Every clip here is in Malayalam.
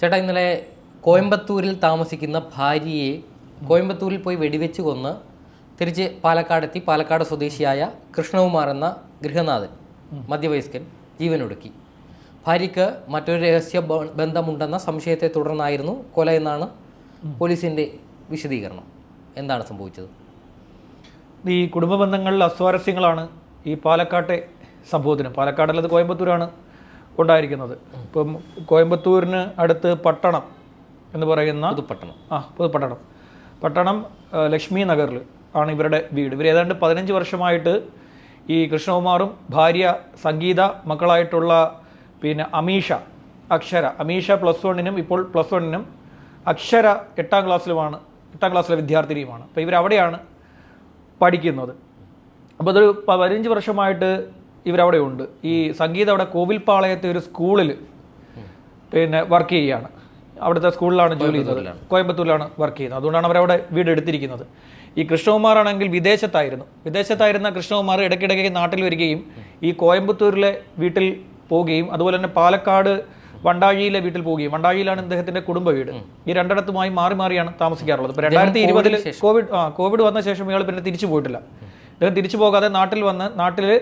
ചേട്ടാ ഇന്നലെ കോയമ്പത്തൂരിൽ താമസിക്കുന്ന ഭാര്യയെ കോയമ്പത്തൂരിൽ പോയി വെടിവെച്ച് കൊന്ന് തിരിച്ച് പാലക്കാടെത്തി. പാലക്കാട് സ്വദേശിയായ കൃഷ്ണകുമാർ എന്ന ഗൃഹനാഥൻ മധ്യവയസ്കൻ ജീവനൊടുക്കി. ഭാര്യയ്ക്ക് മറ്റൊരു രഹസ്യ ബന്ധമുണ്ടെന്ന സംശയത്തെ തുടർന്നായിരുന്നു കൊല എന്നാണ് പോലീസിന്റെ വിശദീകരണം. എന്താണ് സംഭവിച്ചത്? ഈ കുടുംബ ബന്ധങ്ങളിൽ അസ്വാരസ്യങ്ങളാണ് ഈ പാലക്കാട്ടെ സംഭവത്തിന്. പാലക്കാടല്ലത് കോയമ്പത്തൂരാണ്. ഉണ്ടായിരിക്കുന്നത്. ഇപ്പം കോയമ്പത്തൂരിന് അടുത്ത് പട്ടണം എന്ന് പറയുന്ന പുതുപ്പട്ടണം ആ പുതുപട്ടണം. പട്ടണം ലക്ഷ്മി നഗറിൽ ആണ് ഇവരുടെ വീട്. ഇവർ ഏതാണ്ട് പതിനഞ്ച് വർഷമായിട്ട് ഈ കൃഷ്ണകുമാറും ഭാര്യ സംഗീത മക്കളായിട്ടുള്ള പിന്നെ അമീഷ അക്ഷര. അമീഷ പ്ലസ് വണ്ണിനും ഇപ്പോൾ പ്ലസ് വണ്ണിനും അക്ഷര എട്ടാം ക്ലാസ്സിലുമാണ് എട്ടാം ക്ലാസ്സിലെ വിദ്യാർത്ഥിനിയുമാണ്. അപ്പോൾ ഇവരവിടെയാണ് പഠിക്കുന്നത്. അപ്പോൾ അതൊരു പതിനഞ്ച് വർഷമായിട്ട് ഇവരവിടെ ഉണ്ട് ഈ സംഗീത അവിടെ കോവിൽപാളയത്തെ ഒരു സ്കൂളിൽ പിന്നെ വർക്ക് ചെയ്യുകയാണ്. അവിടുത്തെ സ്കൂളിലാണ് ജോലി ചെയ്യുന്നത് കോയമ്പത്തൂരിലാണ്. വർക്ക് ചെയ്യുന്നത്. അതുകൊണ്ടാണ് അവരവിടെ വീട് എടുത്തിരിക്കുന്നത്. ഈ കൃഷ്ണകുമാർ ആണെങ്കിൽ വിദേശത്തായിരുന്നു. വിദേശത്തായിരുന്ന കൃഷ്ണകുമാർ ഇടയ്ക്കിടയ്ക്ക് നാട്ടിൽ വരികയും ഈ കോയമ്പത്തൂരിലെ വീട്ടിൽ പോവുകയും അതുപോലെ തന്നെ പാലക്കാട് വണ്ടാഴിയിലെ വീട്ടിൽ പോവുകയും. വണ്ടാഴിയിലാണ് ഇദ്ദേഹത്തിന്റെ കുടുംബ വീട്. ഈ രണ്ടിടത്തുമായി മാറി മാറിയാണ് താമസിക്കാറുള്ളത്. ഇപ്പൊ രണ്ടായിരത്തി ഇരുപതിൽ കോവിഡ് ആ കോവിഡ് വന്ന ശേഷം ഇയാൾ പിന്നെ തിരിച്ചു പോയിട്ടില്ല. ഇദ്ദേഹം തിരിച്ചു പോകാതെ നാട്ടിൽ വന്ന് നാട്ടിൽ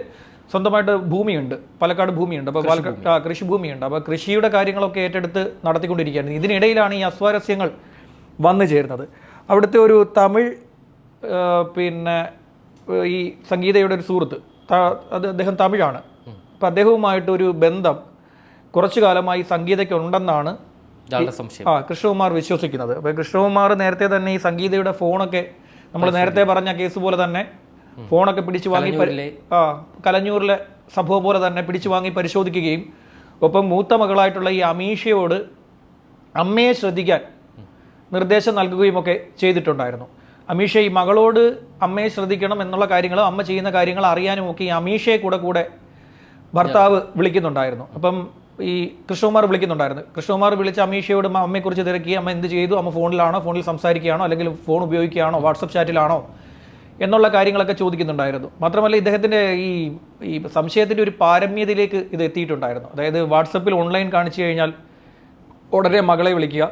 സ്വന്തമായിട്ട് ഭൂമിയുണ്ട്. പാലക്കാട് ഭൂമിയുണ്ട്. അപ്പോൾ പാലക്കാട് ആ, കൃഷിഭൂമിയുണ്ട് അപ്പോൾ കൃഷിയുടെ കാര്യങ്ങളൊക്കെ ഏറ്റെടുത്ത് നടത്തിക്കൊണ്ടിരിക്കുകയാണ് ഇതിനിടയിലാണ് ഈ അസ്വാരസ്യങ്ങൾ വന്നു ചേരുന്നത്. അവിടുത്തെ ഒരു തമിഴ് പിന്നെ ഈ സംഗീതയുടെ ഒരു സുഹൃത്ത് അത് അദ്ദേഹം തമിഴാണ്. അപ്പം അദ്ദേഹവുമായിട്ടൊരു ബന്ധം കുറച്ചു കാലമായി സംഗീതയ്ക്ക് ഉണ്ടെന്നാണ് ആ കൃഷ്ണകുമാർ വിശ്വസിക്കുന്നത്. അപ്പോൾ കൃഷ്ണകുമാർ നേരത്തെ തന്നെ ഈ സംഗീതയുടെ ഫോണൊക്കെ നമ്മൾ നേരത്തെ പറഞ്ഞ കേസ് പോലെ തന്നെ ഫോണൊക്കെ പിടിച്ചു വാങ്ങി ആ കലഞ്ഞൂരിലെ സംഭവം പോലെ തന്നെ പിടിച്ചു വാങ്ങി പരിശോധിക്കുകയും ഒപ്പം മൂത്ത മകളായിട്ടുള്ള ഈ അമീഷയോട് അമ്മയെ ശ്രദ്ധിക്കാൻ നിർദ്ദേശം നൽകുകയും ഒക്കെ ചെയ്തിട്ടുണ്ടായിരുന്നു. അമീഷ ഈ മകളോട് അമ്മയെ ശ്രദ്ധിക്കണം എന്നുള്ള കാര്യങ്ങൾ അമ്മ ചെയ്യുന്ന കാര്യങ്ങൾ അറിയാനും ഒക്കെ ഈ അമീഷയെ കൂടെ കൂടെ ഭർത്താവ് വിളിക്കുന്നുണ്ടായിരുന്നു. അപ്പം ഈ കൃഷ്ണകുമാർ വിളിക്കുന്നുണ്ടായിരുന്നു. കൃഷ്ണകുമാർ വിളിച്ച് അമീഷയോട് അമ്മ- അമ്മയെക്കുറിച്ച് തിരക്കി അമ്മ എന്ത് ചെയ്തു? അമ്മ ഫോണിലാണോ? ഫോണിൽ സംസാരിക്കുകയാണോ? അല്ലെങ്കിൽ ഫോൺ ഉപയോഗിക്കുകയാണോ? വാട്സപ്പ് ചാറ്റിലാണോ? എന്നുള്ള കാര്യങ്ങളൊക്കെ ചോദിക്കുന്നുണ്ടായിരുന്നു. മാത്രമല്ല ഇദ്ദേഹത്തിന്റെ ഈ ഈ സംശയത്തിന്റെ ഒരു പാരമ്യതയിലേക്ക് ഇത് എത്തിയിട്ടുണ്ടായിരുന്നു. അതായത് വാട്സപ്പിൽ ഓൺലൈൻ കാണിച്ചു കഴിഞ്ഞാൽ ഉടനെ മകളെ വിളിക്കുക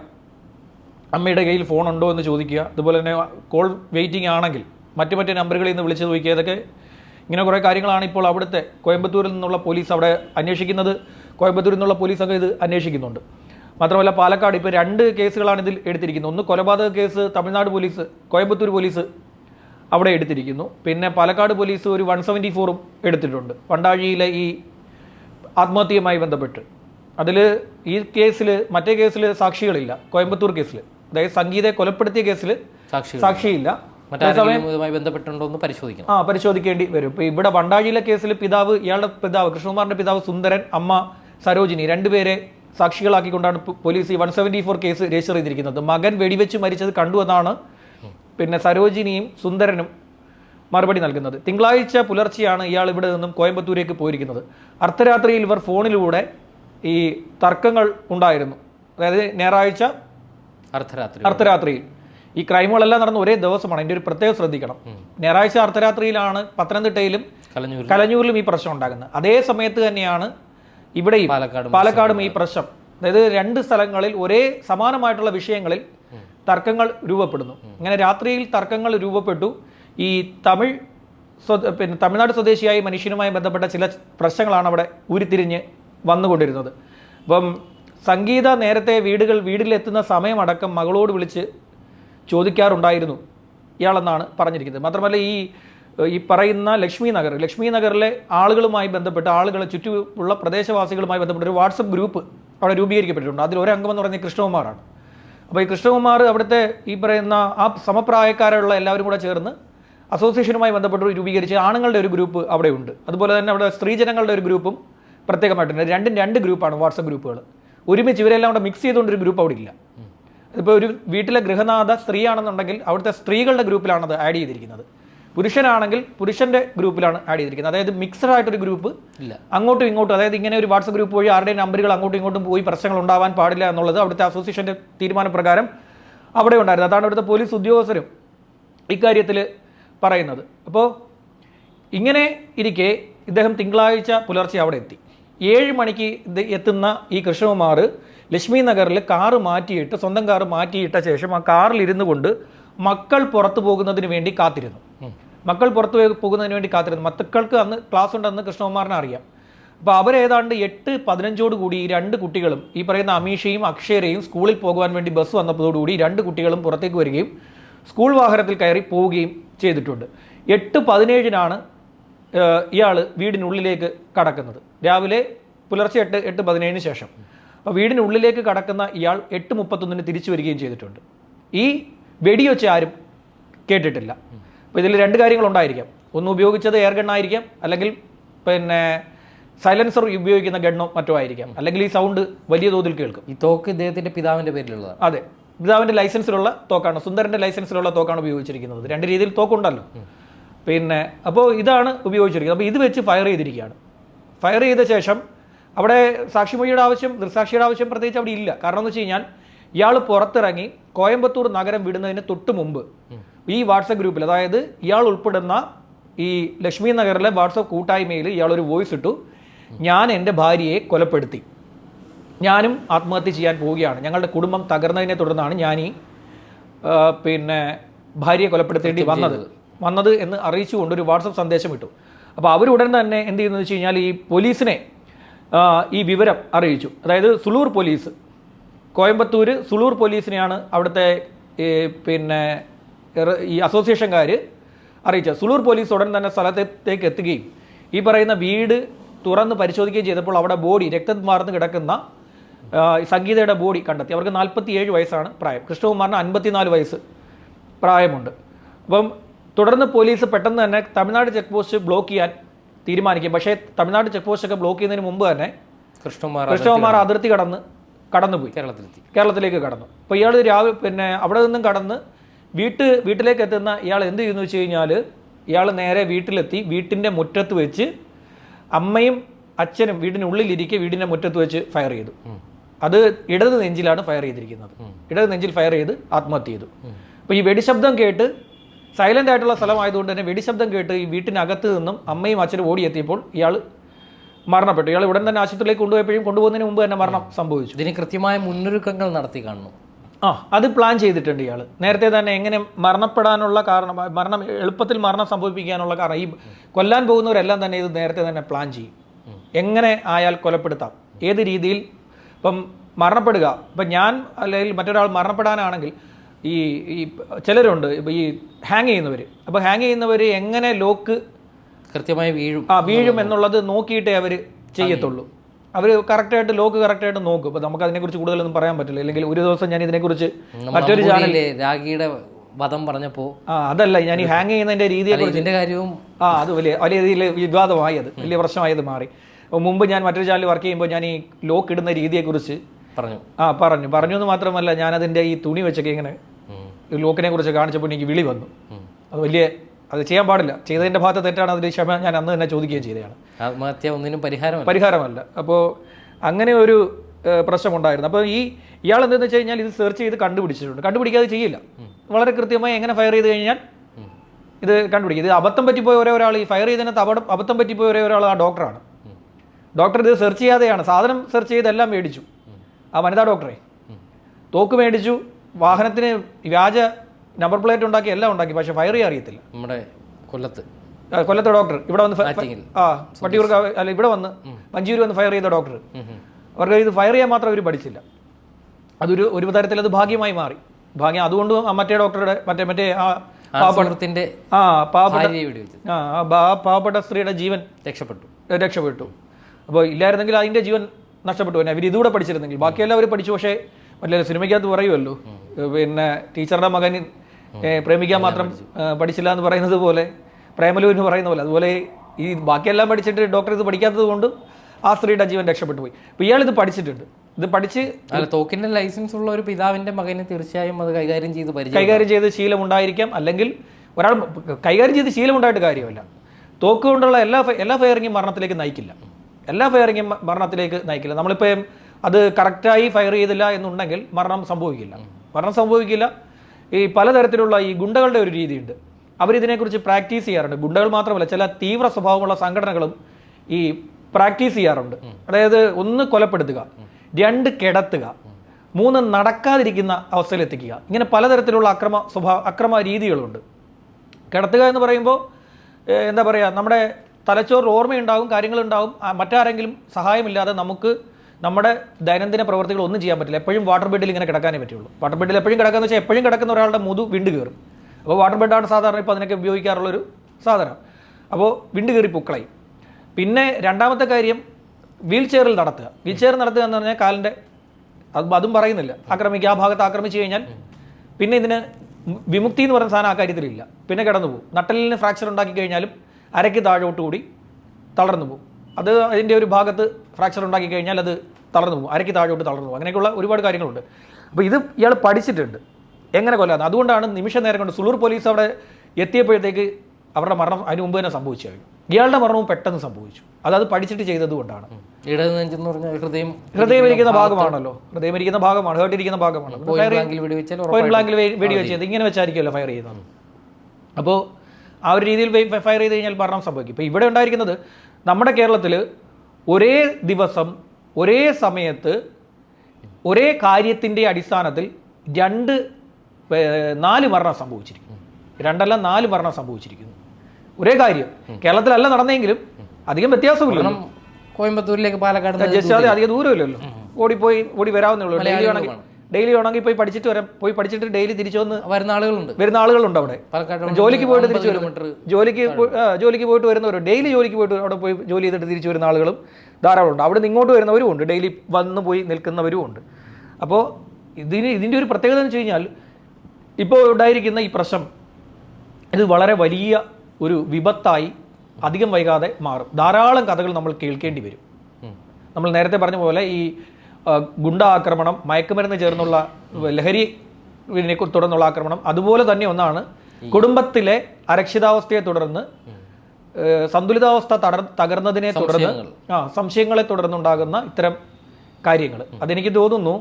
അമ്മയുടെ കയ്യിൽ ഫോൺ ഉണ്ടോ എന്ന് ചോദിക്കുക അതുപോലെ തന്നെ കോൾ വെയിറ്റിംഗ് ആണെങ്കിൽ മറ്റു മറ്റു നമ്പറുകളിൽ നിന്ന് വിളിച്ച് ചോദിക്കുക ഇതൊക്കെ ഇങ്ങനെ കുറേ കാര്യങ്ങളാണ് ഇപ്പോൾ അവിടുത്തെ കോയമ്പത്തൂരിൽ നിന്നുള്ള പോലീസ് അവിടെ അന്വേഷിക്കുന്നത്. കോയമ്പത്തൂരിൽ നിന്നുള്ള പോലീസ് പോലീസൊക്കെ ഇത് അന്വേഷിക്കുന്നുണ്ട്. മാത്രമല്ല പാലക്കാട് ഇപ്പോൾ രണ്ട് കേസുകളാണ് ഇതിൽ എടുത്തിരിക്കുന്നത്. ഒന്ന് കൊലപാതക case Tamil Nadu police Coimbatore police അവിടെ എടുത്തിരിക്കുന്നു. പിന്നെ പാലക്കാട് പോലീസ് ഒരു വൺ സെവന്റി ഫോറും എടുത്തിട്ടുണ്ട്. വണ്ടാഴിയിലെ ഈ ആത്മഹത്യയുമായി ബന്ധപ്പെട്ട്. അതിൽ ഈ കേസിൽ മറ്റേ കേസിൽ സാക്ഷികളില്ല. കോയമ്പത്തൂർ കേസിൽ അതായത് സംഗീതയെ കൊലപ്പെടുത്തിയ കേസിൽ സാക്ഷി സാക്ഷിയില്ല. ഇതുമായി ബന്ധപ്പെട്ടുണ്ടോ എന്ന് പരിശോധിക്കണം. ആ പരിശോധിക്കേണ്ടി വരും. ഇപ്പൊ ഇവിടെ വണ്ടാഴിയിലെ കേസിൽ പിതാവ് ഇയാളുടെ പിതാവ് കൃഷ്ണകുമാറിന്റെ പിതാവ് സുന്ദരൻ അമ്മ സരോജിനി രണ്ടുപേരെ സാക്ഷികളാക്കിക്കൊണ്ടാണ് പോലീസ് ഈ one seventy four case register ചെയ്തിരിക്കുന്നത്. മകൻ വെടിവെച്ച് മരിച്ചത് കണ്ടു എന്നാണ് പിന്നെ സരോജിനിയും സുന്ദരനും മറുപടി നൽകുന്നത്. തിങ്കളാഴ്ച പുലർച്ചെയാണ് ഇയാൾ ഇവിടെ നിന്നും കോയമ്പത്തൂരേക്ക് പോയിരിക്കുന്നത്. അർദ്ധരാത്രിയിൽ ഇവർ ഫോണിലൂടെ ഈ തർക്കങ്ങൾ ഉണ്ടായിരുന്നു. അതായത് ഞായറാഴ്ച അർദ്ധരാത്രി അർദ്ധരാത്രിയിൽ. ഈ ക്രൈമുകളെല്ലാം നടന്ന ഒരേ ദിവസമാണ്. അതിന്റെ ഒരു പ്രത്യേകം ശ്രദ്ധിക്കണം. ഞായറാഴ്ച അർദ്ധരാത്രിയിലാണ് പത്തനംതിട്ടയിലും കലഞ്ഞൂരിലും. ഈ പ്രശ്നം ഉണ്ടാകുന്നത്. അതേ സമയത്ത് തന്നെയാണ് ഇവിടെയും പാലക്കാടും പാലക്കാടും ഈ പ്രശ്നം. അതായത് രണ്ട് സ്ഥലങ്ങളിൽ ഒരേ സമാനമായിട്ടുള്ള വിഷയങ്ങളിൽ തർക്കങ്ങൾ രൂപപ്പെടുന്നു. അങ്ങനെ രാത്രിയിൽ തർക്കങ്ങൾ രൂപപ്പെട്ടു. ഈ തമിഴ് പിന്നെ തമിഴ്നാട് സ്വദേശിയായ മനുഷ്യനുമായി ബന്ധപ്പെട്ട ചില പ്രശ്നങ്ങളാണ് അവിടെ ഉരുത്തിരിഞ്ഞ് വന്നുകൊണ്ടിരുന്നത്. അപ്പം സംഗീത നേരത്തെ വീടുകൾ വീട്ടിലെത്തുന്ന സമയമടക്കം മകളോട് വിളിച്ച് ചോദിക്കാറുണ്ടായിരുന്നു. ഇയാളെന്നാണ് പറഞ്ഞിരിക്കുന്നത്. മാത്രമല്ല ഈ ഈ പറയുന്ന ലക്ഷ്മി നഗർ ലക്ഷ്മി നഗറിലെ ആളുകളുമായി ബന്ധപ്പെട്ട് ആളുകളെ ചുറ്റുമുള്ള പ്രദേശവാസികളുമായി ബന്ധപ്പെട്ട ഒരു വാട്സപ്പ് ഗ്രൂപ്പ് അവിടെ രൂപീകരിക്കപ്പെട്ടിട്ടുണ്ട്. അതിൽ ഒരു അംഗം എന്ന് പറയുന്നത് കൃഷ്ണകുമാറാണ്. അപ്പോൾ ഈ കൃഷ്ണകുമാർ അവിടുത്തെ ഈ പറയുന്ന ആ സമപ്രായക്കാരുള്ള എല്ലാവരും കൂടെ ചേർന്ന് അസോസിയേഷനുമായി ബന്ധപ്പെട്ട് രൂപീകരിച്ച ആണുങ്ങളുടെ ഒരു ഗ്രൂപ്പ് അവിടെ ഉണ്ട് അതുപോലെ തന്നെ അവിടെ സ്ത്രീജനങ്ങളുടെ ഒരു ഗ്രൂപ്പും പ്രത്യേകമായിട്ടുണ്ട്. രണ്ടും രണ്ട് ഗ്രൂപ്പാണ് വാട്സപ്പ് ഗ്രൂപ്പുകൾ ഒരുമിച്ച് ഇവരെല്ലാം കൂടെ മിക്സ് ചെയ്തുകൊണ്ടൊരു ഗ്രൂപ്പ് അവിടെ ഇല്ല. ഇപ്പോൾ ഒരു വീട്ടിലെ ഗൃഹനാഥ സ്ത്രീയാണെന്നുണ്ടെങ്കിൽ അവിടുത്തെ സ്ത്രീകളുടെ ഗ്രൂപ്പിലാണത് ആഡ് ചെയ്തിരിക്കുന്നത്. പുരുഷനാണെങ്കിൽ പുരുഷന്റെ ഗ്രൂപ്പിലാണ് ആഡ് ചെയ്തിരിക്കുന്നത്. അതായത് മിക്സഡ് ആയിട്ടൊരു ഗ്രൂപ്പ് ഇല്ല. അങ്ങോട്ടും ഇങ്ങോട്ടും അതായത് ഇങ്ങനെ ഒരു വാട്സപ്പ് ഗ്രൂപ്പ് വഴി ആരുടെയും നമ്പറുകൾ അങ്ങോട്ടും ഇങ്ങോട്ടും പോയി പ്രശ്നങ്ങൾ ഉണ്ടാവാൻ പാടില്ല എന്നുള്ളത് അവിടുത്തെ അസോസിയേഷന്റെ തീരുമാനപ്രകാരം അവിടെ ഉണ്ടായിരുന്നു. അതാണ് അവിടുത്തെ പോലീസ് ഉദ്യോഗസ്ഥരും ഇക്കാര്യത്തിൽ പറയുന്നത്. അപ്പോൾ ഇങ്ങനെ ഇരിക്കെ ഇദ്ദേഹം തിങ്കളാഴ്ച പുലർച്ചെ അവിടെ എത്തി. ഏഴ് മണിക്ക് എത്തുന്ന ഈ കൃഷ്ണകുമാർ ലക്ഷ്മി നഗറിൽ കാറ് മാറ്റിയിട്ട് സ്വന്തം കാറ് മാറ്റിയിട്ട ശേഷം ആ കാറിൽ ഇരുന്നു കൊണ്ട് മക്കൾ പുറത്തു പോകുന്നതിന് വേണ്ടി കാത്തിരുന്നു. മക്കൾ പുറത്തു പോകുന്നതിന് വേണ്ടി കാത്തിരുന്നു. മക്കൾക്ക് അന്ന് ക്ലാസ് ഉണ്ടെന്ന് കൃഷ്ണകുമാറിനെ അറിയാം. അപ്പോൾ അവരേതാണ്ട് എട്ട് പതിനഞ്ചോട് കൂടി ഈ രണ്ട് കുട്ടികളും ഈ പറയുന്ന അമീഷയും അക്ഷരയും സ്കൂളിൽ പോകുവാൻ വേണ്ടി ബസ് വന്നപ്പോഴോടുകൂടി രണ്ട് കുട്ടികളും പുറത്തേക്ക് വരികയും സ്കൂൾ വാഹനത്തിൽ കയറി പോവുകയും ചെയ്തിട്ടുണ്ട്. എട്ട് പതിനേഴിനാണ് ഇയാൾ വീടിനുള്ളിലേക്ക് കടക്കുന്നത്. രാവിലെ പുലർച്ചെ എട്ട് എട്ട് പതിനേഴിന് ശേഷം. അപ്പോൾ വീടിനുള്ളിലേക്ക് കടക്കുന്ന ഇയാൾ എട്ട് മുപ്പത്തൊന്നിന് തിരിച്ചു വരികയും ചെയ്തിട്ടുണ്ട്. ഈ വെടിവെച്ച് ആരും കേട്ടിട്ടില്ല. അപ്പോൾ ഇതിൽ രണ്ട് കാര്യങ്ങളുണ്ടായിരിക്കാം. ഒന്ന് ഉപയോഗിച്ചത് എയർ ഗണ്ണായിരിക്കാം അല്ലെങ്കിൽ പിന്നെ സൈലൻസർ ഉപയോഗിക്കുന്ന ഗണ്ണോ മറ്റോ ആയിരിക്കാം. അല്ലെങ്കിൽ ഈ സൗണ്ട് വലിയ തോതിൽ കേൾക്കും. ഈ തോക്ക് ഇദ്ദേഹത്തിന്റെ പിതാവിന്റെ പേരിലുള്ളതാണ്. അതെ. പിതാവിന്റെ ലൈസൻസിലുള്ള തോക്കാണ് സുന്ദരന്റെ ലൈസൻസിലുള്ള തോക്കാണ് ഉപയോഗിച്ചിരിക്കുന്നത്. രണ്ട് രീതിയിൽ തോക്കുണ്ടല്ലോ. പിന്നെ അപ്പോൾ ഇതാണ് ഉപയോഗിച്ചിരിക്കുന്നത്. അപ്പോൾ ഇത് വെച്ച് ഫയർ ചെയ്തിരിക്കുകയാണ്. ഫയർ ചെയ്ത ശേഷം അവിടെ സാക്ഷിമൊഴിയുടെ ആവശ്യം ദൃസാക്ഷിയുടെ ആവശ്യം പ്രത്യേകിച്ച് അവിടെ ഇല്ല. കാരണം എന്ന് വെച്ച് കഴിഞ്ഞാൽ ഇയാൾ പുറത്തിറങ്ങി കോയമ്പത്തൂർ നഗരം വിടുന്നതിന് തൊട്ട് മുമ്പ് ഈ വാട്സപ്പ് ഗ്രൂപ്പിൽ അതായത് ഇയാൾ ഉൾപ്പെടുന്ന ഈ ലക്ഷ്മി നഗറിലെ വാട്സപ്പ് കൂട്ടായ്മയിൽ ഇയാളൊരു വോയിസ് ഇട്ടു. ഞാൻ എന്റെ ഭാര്യയെ കൊലപ്പെടുത്തി. ഞാനും ആത്മഹത്യ ചെയ്യാൻ പോവുകയാണ്. ഞങ്ങളുടെ കുടുംബം തകർന്നതിനെ തുടർന്നാണ് ഞാൻ ഈ പിന്നെ ഭാര്യയെ കൊലപ്പെടുത്തേണ്ടി വന്നത്. വന്നത് എന്ന് അറിയിച്ചുകൊണ്ട് ഒരു വാട്സപ്പ് സന്ദേശം ഇട്ടു. അപ്പോൾ അവരുടൻ തന്നെ എന്ത് ചെയ്യുന്നത് വെച്ച് കഴിഞ്ഞാൽ ഈ പോലീസിനെ ഈ വിവരം അറിയിച്ചു. അതായത് സുളൂർ പോലീസ് കോയമ്പത്തൂർ സുളൂർ പോലീസിനെയാണ് അവിടുത്തെ പിന്നെ ഈ അസോസിയേഷൻകാർ അറിയിച്ചത് സുളൂർ പോലീസ് ഉടൻ തന്നെ സ്ഥലത്തേക്ക് എത്തുകയും ഈ പറയുന്ന വീട് തുറന്ന് പരിശോധിക്കുകയും ചെയ്തപ്പോൾ അവിടെ ബോഡി രക്തം മാർന്ന് കിടക്കുന്ന സംഗീതയുടെ ബോഡി കണ്ടെത്തി. അവർക്ക് നാൽപ്പത്തി ഏഴ് വയസ്സാണ് പ്രായം. കൃഷ്ണകുമാറിന് അൻപത്തിനാല് വയസ്സ് പ്രായമുണ്ട്. അപ്പം തുടർന്ന് പോലീസ് പെട്ടെന്ന് തന്നെ തമിഴ്നാട് ചെക്ക് പോസ്റ്റ് ബ്ലോക്ക് ചെയ്യാൻ തീരുമാനിക്കും. പക്ഷേ തമിഴ്നാട് ചെക്ക് പോസ്റ്റ് ഒക്കെ ബ്ലോക്ക് ചെയ്യുന്നതിന് മുമ്പ് തന്നെ കൃഷ്ണകുമാർ കൃഷ്ണകുമാർ അതിർത്തി കടന്ന് കടന്നുപോയി. കേരളത്തിലെത്തി. കേരളത്തിലേക്ക് കടന്നു. അപ്പോൾ ഇയാൾ രാവിലെ പിന്നെ അവിടെ നിന്നും കടന്ന് വീട്ട് വീട്ടിലേക്ക് എത്തുന്ന ഇയാൾ എന്ത് ചെയ്യുന്നു വെച്ച് കഴിഞ്ഞാൽ ഇയാൾ നേരെ വീട്ടിലെത്തി വീട്ടിന്റെ മുറ്റത്ത് വെച്ച് അമ്മയും അച്ഛനും വീടിനുള്ളിലിരിക്കെ വീടിന്റെ മുറ്റത്ത് വെച്ച് ഫയർ ചെയ്തു. അത് ഇടത് നെഞ്ചിലാണ് ഫയർ ചെയ്തിരിക്കുന്നത്. ഇടത് നെഞ്ചിൽ ഫയർ ചെയ്ത് ആത്മഹത്യ ചെയ്തു. അപ്പോൾ ഈ വെടിശബ്ദം കേട്ട് സൈലന്റ് ആയിട്ടുള്ള സ്ഥലമായതുകൊണ്ട് തന്നെ വെടിശബ്ദം കേട്ട് ഈ വീട്ടിനകത്ത് നിന്നും അമ്മയും അച്ഛനും ഓടിയെത്തിയപ്പോൾ ഇയാൾ മരണപ്പെട്ടു. ഇയാൾ ഉടൻ തന്നെ ആശുപത്രിയിലേക്ക് കൊണ്ടുപോയപ്പോഴും കൊണ്ടുപോകുന്നതിന് മുമ്പ് തന്നെ മരണം സംഭവിച്ചു. ഇതിന് കൃത്യമായ മുന്നൊരുക്കങ്ങൾ നടത്തി കാണുന്നു. ആ അത് പ്ലാൻ ചെയ്തിട്ടുണ്ട് ഇയാൾ നേരത്തെ തന്നെ എങ്ങനെ മരണപ്പെടാനുള്ള കാരണം മരണം എളുപ്പത്തിൽ മരണം സംഭവിപ്പിക്കാനുള്ള കാരണം ഈ കൊല്ലാൻ പോകുന്നവരെല്ലാം തന്നെ ഇത് നേരത്തെ തന്നെ പ്ലാൻ ചെയ്യും. എങ്ങനെ ആയാൽ കൊലപ്പെടുത്താം? ഏത് രീതിയിൽ? ഇപ്പം മരണപ്പെടുക. ഇപ്പം ഞാൻ അല്ലെങ്കിൽ മറ്റൊരാൾ മരണപ്പെടാനാണെങ്കിൽ ഈ ഈ ചിലരുണ്ട്. ഇപ്പം ഈ ഹാങ് ചെയ്യുന്നവർ അപ്പോൾ ഹാങ് ചെയ്യുന്നവർ എങ്ങനെ ലോക്ക് കൃത്യമായി വീഴും ആ വീഴും എന്നുള്ളത് നോക്കിയിട്ടേ അവർ ചെയ്യത്തുള്ളൂ. അവർ കറക്റ്റായിട്ട് ലോക്ക് കറക്റ്റായിട്ട് നോക്കും. അപ്പോൾ നമുക്ക് അതിനെക്കുറിച്ച് കൂടുതലൊന്നും പറയാൻ പറ്റില്ല. അല്ലെങ്കിൽ ഒരു ദിവസം ഞാൻ ഇതിനെക്കുറിച്ച് മറ്റൊരു ചാനലിൽ രാഗിയുടെ രാഖിയുടെ വധം പറഞ്ഞപ്പോൾ ആ അതല്ല. ഞാൻ ഈ ഹാങ് ചെയ്യുന്നതിന്റെ രീതിയെ ഇതിന്റെ കാര്യവും ആ അത് വലിയ വലിയ രീതിയിൽ വിവാദമായി അത്. വലിയ പ്രശ്നമായത് മാറി. അപ്പോൾ മുമ്പ് ഞാൻ മറ്റൊരു ചാനൽ വർക്ക് ചെയ്യുമ്പോൾ ഞാൻ ഈ ലോക്ക് ഇടുന്ന രീതിയെക്കുറിച്ച് പറഞ്ഞു. ആ പറഞ്ഞു. പറഞ്ഞു എന്ന് മാത്രമല്ല ഞാൻ അതിന്റെ ഈ തുണി വെച്ചൊക്കെ ഇങ്ങനെ. ലോക്കിനെ കുറിച്ച് കാണിച്ചപ്പോൾ എനിക്ക് വിളി വന്നു. അത് വലിയ അത് ചെയ്യാൻ പാടില്ല. ചെയ്തതിന്റെ ഭാഗത്ത് തെറ്റാണ്. അതിന് ക്ഷമ ഞാൻ അന്ന് തന്നെ ചോദിക്കുകയും ചെയ്തതാണ്. ആത്മഹത്യ ഒന്നിനും പരിഹാരം പരിഹാരമല്ല. അപ്പോൾ അങ്ങനെ ഒരു പ്രശ്നമുണ്ടായിരുന്നു. അപ്പോൾ ഈ ഇയാൾ എന്തെന്ന് വെച്ച് കഴിഞ്ഞാൽ ഇത് സെർച്ച് ചെയ്ത് കണ്ടുപിടിച്ചിട്ടുണ്ട്. കണ്ടുപിടിക്കാതെ ചെയ്യില്ല. വളരെ കൃത്യമായി എങ്ങനെ ഫയർ ചെയ്ത് കഴിഞ്ഞാൽ ഇത് കണ്ടുപിടിക്കും. ഇത് അബദ്ധം പറ്റിപ്പോയ ഒരേ ഒരാൾ ഈ ഫയർ ചെയ്തതിനകത്ത് അപടം അബദ്ധം പറ്റിപ്പോയ ഒരേ ഒരാൾ ആ ഡോക്ടറാണ് ഡോക്ടർ ഇത് സെർച്ച് ചെയ്യാതെയാണ്. സാധനം സെർച്ച് ചെയ്തെല്ലാം മേടിച്ചു. ആ വനിതാ ഡോക്ടറെ തോക്ക് മേടിച്ചു. വാഹനത്തിന് വ്യാജ നമ്പർ പ്ലേറ്റ് ഉണ്ടാക്കി എല്ലാം ഉണ്ടാക്കി പക്ഷെ ഫയർ ചെയ്യാൻ അറിയത്തില്ല. നമ്മുടെ കൊല്ലത്ത്. കൊല്ലത്തെ ഡോക്ടർ ഇവിടെ വന്ന് ആ വട്ടിയൂർക്കാവ് അല്ല ഇവിടെ വന്ന് മഞ്ചൂര് വന്ന് ഫയർ ചെയ്ത ഡോക്ടർ. അവർക്ക് ഇത് ഫയർ ചെയ്യാൻ മാത്രം അവർ പഠിച്ചില്ല. അതൊരു ഒരു തരത്തിൽ അത് ഭാഗ്യമായി മാറി. ഭാഗ്യം അതുകൊണ്ട് മറ്റേ ഡോക്ടറുടെ മറ്റേ മറ്റേ ആ പാവപ്പെട്ടത്തിന്റെ ആ പാവപ്പെട്ട ആ പാവപ്പെട്ട സ്ത്രീയുടെ ജീവൻ രക്ഷപ്പെട്ടു. രക്ഷപ്പെട്ടു. അപ്പോൾ ഇല്ലായിരുന്നെങ്കിൽ അതിന്റെ ജീവൻ നഷ്ടപ്പെട്ടു. പിന്നെ അവർ ഇതുകൂടെ പഠിച്ചിരുന്നെങ്കിൽ. ബാക്കിയെല്ലാം അവർ പഠിച്ചു. പക്ഷേ മറ്റേ സിനിമയ്ക്കകത്ത് പറയുമല്ലോ പിന്നെ ടീച്ചറുടെ മകൻ പ്രേമിക്കാൻ മാത്രം പഠിച്ചില്ല എന്ന് പറയുന്നത് പോലെ പ്രേമലു എന്ന് പറയുന്ന പോലെ അതുപോലെ ഈ ബാക്കിയെല്ലാം പഠിച്ചിട്ട് ഡോക്ടർ ഇത് പഠിക്കാത്തത് കൊണ്ട് ആ സ്ത്രീയുടെ ജീവൻ രക്ഷപ്പെട്ടു പോയി. അപ്പോൾ ഇയാൾ ഇത് പഠിച്ചിട്ടുണ്ട്. ഇത് പഠിച്ച് അല്ല തോക്കിന്റെ ലൈസൻസ് ഉള്ള ഒരു പിതാവിന്റെ മകനെ തീർച്ചയായും അത് കൈകാര്യം ചെയ്ത് കൈകാര്യം ചെയ്ത് ശീലം ഉണ്ടായിരിക്കാം. അല്ലെങ്കിൽ ഒരാൾ കൈകാര്യം ചെയ്ത് ശീലം ഉണ്ടായിട്ട് കാര്യമല്ല. തോക്ക് കൊണ്ടുള്ള എല്ലാ എല്ലാ ഫയറിങ്ങും മരണത്തിലേക്ക് നയിക്കില്ല. എല്ലാ ഫയറിങ്ങും മരണത്തിലേക്ക് നയിക്കില്ല. നമ്മളിപ്പോൾ അത് കറക്റ്റായി ഫയർ ചെയ്തില്ല എന്നുണ്ടെങ്കിൽ മരണം സംഭവിക്കില്ല. മരണം സംഭവിക്കില്ല ഈ പലതരത്തിലുള്ള ഈ ഗുണ്ടകളുടെ ഒരു രീതിയുണ്ട്. അവരിതിനെക്കുറിച്ച് പ്രാക്ടീസ് ചെയ്യാറുണ്ട്. ഗുണ്ടകൾ മാത്രമല്ല ചില തീവ്ര സ്വഭാവമുള്ള സംഘടനകളും ഈ പ്രാക്ടീസ് ചെയ്യാറുണ്ട്. അതായത് ഒന്ന് കൊലപ്പെടുത്തുക രണ്ട് കിടത്തുക മൂന്ന് നടക്കാതിരിക്കുന്ന അവസ്ഥയിലെത്തിക്കുക ഇങ്ങനെ പലതരത്തിലുള്ള അക്രമ സ്വഭാവ അക്രമ രീതികളുണ്ട്. കിടത്തുക എന്ന് പറയുമ്പോൾ എന്താ പറയുക നമ്മുടെ തലച്ചോറിൽ ഓർമ്മയുണ്ടാവും കാര്യങ്ങളുണ്ടാവും മറ്റാരെങ്കിലും സഹായമില്ലാതെ നമുക്ക് നമ്മുടെ ദൈനംദിന പ്രവർത്തികൾ ഒന്നും ചെയ്യാൻ പറ്റില്ല. എപ്പോഴും വാട്ടർ ബെഡിൽ ഇങ്ങനെ കിടക്കാനേ പറ്റുള്ളൂ. വാട്ടർ ബെഡിൽ എപ്പോഴും എന്ന് വെച്ചാൽ എപ്പോഴും കിടക്കുന്ന ഒരാളുടെ മുതു വിണ്ട് കയറും അപ്പോൾ വാട്ടർ ബെഡാണ് സാധാരണ ഇപ്പോൾ അതിനൊക്കെ ഉപയോഗിക്കാറുള്ളൊരു സാധനം. അപ്പോൾ വിണ്ട് കയറി പൊക്കളയും. പിന്നെ രണ്ടാമത്തെ കാര്യം വീൽ ചെയറിൽ നടത്തുക. വീൽ ചെയർ നടത്തുക എന്ന് പറഞ്ഞാൽ കാലിന്റെ അത് പറയുന്നില്ല. ആക്രമിക്കുക ആ ഭാഗത്ത് ആക്രമിച്ചു കഴിഞ്ഞാൽ പിന്നെ ഇതിന് വിമുക്തി എന്ന് പറയുന്ന സാധനം ആ കാര്യത്തിലില്ല. പിന്നെ കിടന്നു പോകും. നട്ടലിന് ഫ്രാക്ചർ ഉണ്ടാക്കി കഴിഞ്ഞാലും അരയ്ക്ക് താഴോട്ട് കൂടി തളർന്നു പോകും. അത് അതിന്റെ ഒരു ഭാഗത്ത് ഫ്രാക്ചർ ഉണ്ടാക്കി കഴിഞ്ഞാൽ അത് തളർന്നു പോകും. അരയ്ക്ക് താഴോട്ട് തളർന്നു പോകും. അങ്ങനെയൊക്കെയുള്ള ഒരുപാട് കാര്യങ്ങളുണ്ട്. അപ്പോൾ ഇത് ഇയാൾ പഠിച്ചിട്ടുണ്ട്. എങ്ങനെ കൊല്ലാന്ന് അതുകൊണ്ടാണ് നിമിഷ നേരം കൊണ്ട് സുളൂർ പോലീസ് അവിടെ എത്തിയപ്പോഴത്തേക്ക് അവരുടെ മരണം അതിന് മുമ്പ് തന്നെ സംഭവിച്ചു ഇയാളുടെ മരണവും പെട്ടെന്ന് സംഭവിച്ചു. അത് പഠിച്ചിട്ട് ചെയ്തത് കൊണ്ടാണ്. ഹൃദയം ഹൃദയമിരിക്കുന്ന ഭാഗമാണല്ലോ. ഹൃദയം ഇരിക്കുന്ന ഭാഗമാണ്. ഹേട്ടിരിക്കുന്ന ഭാഗമാണ് ബ്ലാങ്കിൽ വെടിവെച്ചാൽ പോയിന്റ് ബ്ലാങ്കിൽ വെടി വെച്ചത് ഇങ്ങനെ വെച്ചായിരിക്കുമല്ലോ ഫയർ ചെയ്യുന്നത്. അപ്പോൾ ആ ഒരു രീതിയിൽ ഫയർ ചെയ്ത് കഴിഞ്ഞാൽ മരണം സംഭവിക്കും. ഇപ്പോൾ ഇവിടെ ഉണ്ടായിരിക്കുന്നത് നമ്മുടെ കേരളത്തിൽ ഒരേ ദിവസം ഒരേ സമയത്ത് ഒരേ കാര്യത്തിന്റെ അടിസ്ഥാനത്തിൽ രണ്ട് നാല് മരണം സംഭവിച്ചിരിക്കുന്നു. രണ്ടല്ല നാല് മരണം സംഭവിച്ചിരിക്കുന്നു. ഒരേ കാര്യം. കേരളത്തിലല്ല നടന്നെങ്കിലും അധികം വ്യത്യാസമില്ല കോയമ്പത്തൂരിലേക്ക് പാലക്കാട് ജസ്റ്റ് അധികം ദൂരമില്ലല്ലോ. ഓടിപ്പോയി ഓടി വരാവുന്നേ ഉള്ളൂ. ഡെയിലി ആണെങ്കിൽ ഡെയിലി വേണമെങ്കിൽ പോയി പഠിച്ചിട്ട് വരാം. പോയി പഠിച്ചിട്ട് ഡെയിലി തിരിച്ചു വന്ന് വരുന്ന ആളുകളുണ്ട്. വരുന്ന ആളുകളുണ്ട് അവിടെ. ജോലിക്ക് പോയിട്ട് തിരിച്ചു വരും. ജോലിക്ക് ജോലിക്ക് പോയിട്ട് വരുന്നവരും ഡെയിലി ജോലിക്ക് പോയിട്ട് അവിടെ പോയി ജോലി ചെയ്തിട്ട് തിരിച്ചു വരുന്ന ആളുകളും ധാരാളം ഉണ്ട് അവിടെ നിന്ന് ഇങ്ങോട്ട് വരുന്നവരും ഉണ്ട്. ഡെയിലി വന്ന് പോയി നിൽക്കുന്നവരും ഉണ്ട്. അപ്പോൾ ഇതിന് ഇതിന്റെ ഒരു പ്രത്യേകത എന്ന് വെച്ച് കഴിഞ്ഞാൽ ഇപ്പോൾ ഉണ്ടായിരിക്കുന്ന ഈ പ്രശ്നം ഇത് വളരെ വലിയ ഒരു വിപത്തായി അധികം വൈകാതെ മാറും. ധാരാളം കഥകൾ നമ്മൾ കേൾക്കേണ്ടി വരും. നമ്മൾ നേരത്തെ പറഞ്ഞ പോലെ ഈ ആ, ഗുണ്ട ആക്രമണം മയക്കുമരുന്ന് ചേർന്നുള്ള ലഹരി തുടർന്നുള്ള ആക്രമണം അതുപോലെ തന്നെ ഒന്നാണ് കുടുംബത്തിലെ അരക്ഷിതാവസ്ഥയെ തുടർന്ന് സന്തുലിതാവസ്ഥ തടർ- തകർന്നതിനെ തുടർന്ന് ആ സംശയങ്ങളെ തുടർന്നുണ്ടാകുന്ന ഇത്തരം കാര്യങ്ങൾ. അതെനിക്ക് തോന്നുന്നു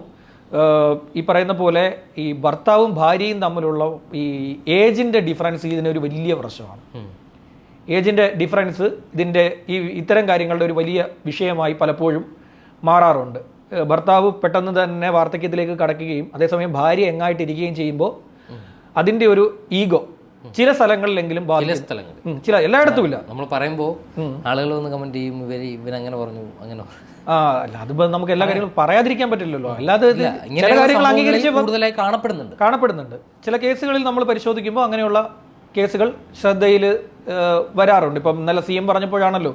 ഈ പറയുന്ന പോലെ ഈ ഭർത്താവും ഭാര്യയും തമ്മിലുള്ള ഈ ഏജിന്റെ ഡിഫറൻസ് ഇതിനൊരു വലിയ പ്രശ്നമാണ്. ഏജിന്റെ ഡിഫറൻസ് ഇതിന്റെ ഈ ഇത്തരം കാര്യങ്ങളുടെ ഒരു വലിയ വിഷയമായി പലപ്പോഴും മാറാറുണ്ട്. ഭർത്താവ് പെട്ടെന്ന് തന്നെ വാർദ്ധക്യത്തിലേക്ക് കടക്കുകയും അതേസമയം ഭാര്യ എങ്ങായിട്ടിരിക്കുകയും ചെയ്യുമ്പോൾ അതിന്റെ ഒരു ഈഗോ ചില സ്ഥലങ്ങളിലെങ്കിലും ചില സ്ഥലങ്ങളിൽ. ചില എല്ലായിടത്തും ഇല്ല നമ്മൾ പറയുമ്പോൾ ആളുകൾ വന്ന് കമന്റ് ചെയ്യും ഇവർ ഇവനങ്ങനെ പറഞ്ഞു അങ്ങനെ ആ അല്ല അതിപ്പോ നമുക്ക് എല്ലാ കാര്യങ്ങളും പറയാതിരിക്കാൻ പറ്റില്ലല്ലോ. അല്ലാതെ ചില കാര്യങ്ങൾ അംഗീകരിച്ച് കൂടുതലായി കാണപ്പെടുന്നുണ്ട്. കാണപ്പെടുന്നുണ്ട്. ചില കേസുകളിൽ നമ്മൾ പരിശോധിക്കുമ്പോൾ അങ്ങനെയുള്ള കേസുകൾ ശ്രദ്ധയിൽ വരാറുണ്ട്. ഇപ്പം നല്ല സി എം പറഞ്ഞപ്പോഴാണല്ലോ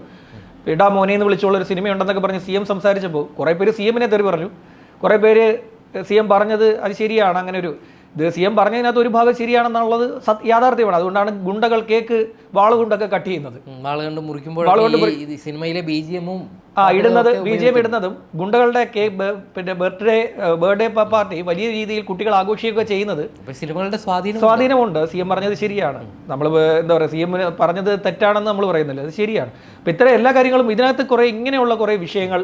ഇടാ മോനെ എന്ന് വിളിച്ചുള്ള ഒരു സിനിമയുണ്ടെന്നൊക്കെ പറഞ്ഞ് സി എം സംസാരിച്ചപ്പോൾ കുറേ പേര് സി എമ്മിനെ തെറി പറഞ്ഞു. കുറേ പേര് സി എം പറഞ്ഞത് അത് ശരിയാണ്. അങ്ങനെ ഒരു ഇത് സി എം പറഞ്ഞതിനകത്ത് ഒരു ഭാഗം ശരിയാണെന്നുള്ളത് യാഥാർത്ഥ്യമാണ്. അതുകൊണ്ടാണ് ഗുണ്ടകൾ കേക്ക് വാളുകൊണ്ടൊക്കെ കട്ട് ചെയ്യുന്നത്. വാളുകൊണ്ട് വാൾ കണ്ട് മുറിക്കുമ്പോൾ ഈ സിനിമയിലെ ബി ജി എമ്മും ആ ഇടുന്നത് ബി ജി എം ഇടുന്നതും ഗുണ്ടകളുടെ കേക്ക് പിന്നെ ബർത്ത്ഡേ ബർത്ത്ഡേ പാർട്ടി വലിയ രീതിയിൽ കുട്ടികൾ ആഘോഷിക്കുകയൊക്കെ ചെയ്യുന്നത്. സിനിമകളുടെ സ്വാധീനം സ്വാധീനമുണ്ട്. സി എം പറഞ്ഞത് ശരിയാണ്. നമ്മൾ എന്താ പറയുക സി എം പറഞ്ഞത് തെറ്റാണെന്ന് നമ്മൾ പറയുന്നില്ല. അത് ശരിയാണ്. അപ്പം ഇത്തരം എല്ലാ കാര്യങ്ങളും ഇതിനകത്ത് കുറേ ഇങ്ങനെയുള്ള കുറേ വിഷയങ്ങൾ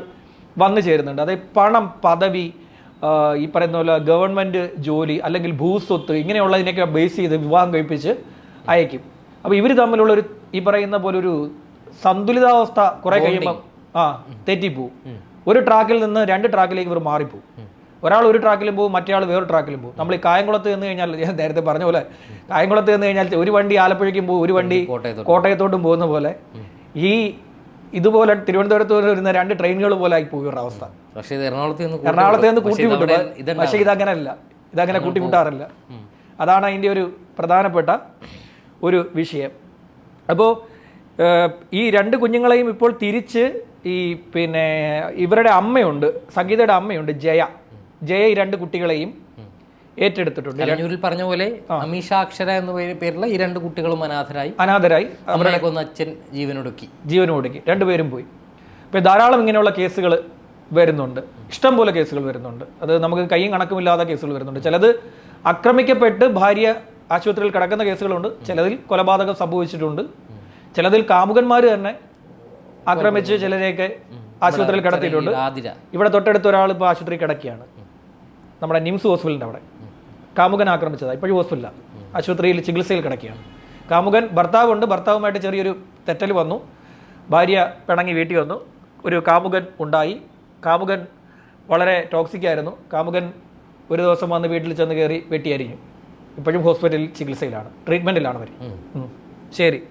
വന്നു ചേരുന്നുണ്ട്. അതായത് പണം പദവി ഈ പറയുന്ന പോലെ ഗവൺമെന്റ് ജോലി അല്ലെങ്കിൽ ഭൂസ്വത്ത് ഇങ്ങനെയുള്ളതിനൊക്കെ ബേസ് ചെയ്ത് വിവാഹം കഴിപ്പിച്ച് അയക്കും. അപ്പോൾ ഇവർ തമ്മിലുള്ള ഒരു ഈ പറയുന്ന പോലെ ഒരു സന്തുലിതാവസ്ഥ കുറേ കഴിയുമ്പോൾ ആ തെറ്റിപ്പോവും. ഒരു ട്രാക്കിൽ നിന്ന് രണ്ട് ട്രാക്കിലേക്ക് ഇവർ മാറിപ്പോവും. ഒരാൾ ഒരു ട്രാക്കിലും പോകും മറ്റേ ആൾ വേറെ ട്രാക്കിലും പോകും. നമ്മൾ ഈ കായംകുളത്ത് നിന്ന് കഴിഞ്ഞാൽ ഞാൻ നേരത്തെ പറഞ്ഞ പോലെ കായംകുളത്ത് നിന്ന് കഴിഞ്ഞാൽ ഒരു വണ്ടി ആലപ്പുഴയ്ക്കും പോകും ഒരു വണ്ടി കോട്ടയത്തോട്ട്. പോകുന്ന പോലെ ഈ ഇതുപോലെ തിരുവനന്തപുരത്ത് വരുന്ന രണ്ട് ട്രെയിനുകൾ പോലെ ആയി പോയി ഒരു അവസ്ഥ പക്ഷേ ഇത് എറണാകുളത്ത് നിന്ന് എറണാകുളത്ത് നിന്ന് പക്ഷേ ഇതങ്ങനല്ല ഇതങ്ങനെ കൂട്ടിമുട്ടാറില്ല അതാണ് അതിന്റെ ഒരു പ്രധാനപ്പെട്ട ഒരു വിഷയം. അപ്പോൾ ഈ രണ്ട് കുഞ്ഞുങ്ങളെയും ഇപ്പോൾ തിരിച്ച് ഈ പിന്നെ ഇവരുടെ അമ്മയുണ്ട് സംഗീതയുടെ അമ്മയുണ്ട് ജയ. ജയ ഈ രണ്ട് കുട്ടികളെയും ഏറ്റെടുത്തിട്ടുണ്ട്. കലഞ്ഞൂരിൽ പറഞ്ഞ പോലെ അമീഷ അക്ഷര എന്ന പേര്- പേരുള്ള ഈ രണ്ട് കുട്ടികളും അനാഥരായി. അനാഥരായി. അവരുടെ കൊന്ന അച്ഛൻ ജീവനൊടുക്കി. ജീവനൊടുക്കി. രണ്ടുപേരും പോയി. അപ്പോൾ ധാരാളം ഇങ്ങനെയുള്ള കേസുകൾ വരുന്നുണ്ട്. ഇഷ്ടം പോലെ കേസുകൾ വരുന്നുണ്ട്. അത് നമുക്ക് കൈയും കണക്കുമില്ലാത്ത കേസുകൾ വരുന്നുണ്ട്. ചിലത് ആക്രമിക്കപ്പെട്ട് ഭാര്യ ആശുപത്രിയിൽ കിടക്കുന്ന കേസുകളുണ്ട്. ചിലതിൽ കൊലപാതകം സംഭവിച്ചിട്ടുണ്ട്. ചിലതിൽ കാമുകന്മാർ തന്നെ ആക്രമിച്ച് ചിലരെയൊക്കെ ആശുപത്രിയിൽ കിടത്തിയിട്ടുണ്ട്. ഇവിടെ തൊട്ടടുത്ത ഒരാൾ ഇപ്പോൾ ആശുപത്രി കിടക്കുകയാണ്. നമ്മുടെ നിംസ് ഹോസ്പിറ്റലിന്റെ അവിടെ. കാമുകൻ ആക്രമിച്ചതാണ് ഇപ്പോഴും ഹോസ്പിറ്റലാണ് ആശുപത്രിയിൽ ചികിത്സയിൽ കിടക്കുകയാണ്. കാമുകൻ ഭർത്താവുണ്ട്. ഭർത്താവുമായിട്ട് ചെറിയൊരു തെറ്റൽ വന്നു. ഭാര്യ പിണങ്ങി വീട്ടിൽ വന്നു. ഒരു കാമുകൻ ഉണ്ടായി. കാമുകൻ വളരെ ടോക്സിക് ആയിരുന്നു. കാമുകൻ ഒരു ദിവസം വന്ന് വീട്ടിൽ ചെന്ന് കയറി വെട്ടിയരിഞ്ഞു ഇപ്പോഴും ഹോസ്പിറ്റലിൽ ചികിത്സയിലാണ്. ട്രീറ്റ്മെന്റിലാണ് അവർ. ശരി.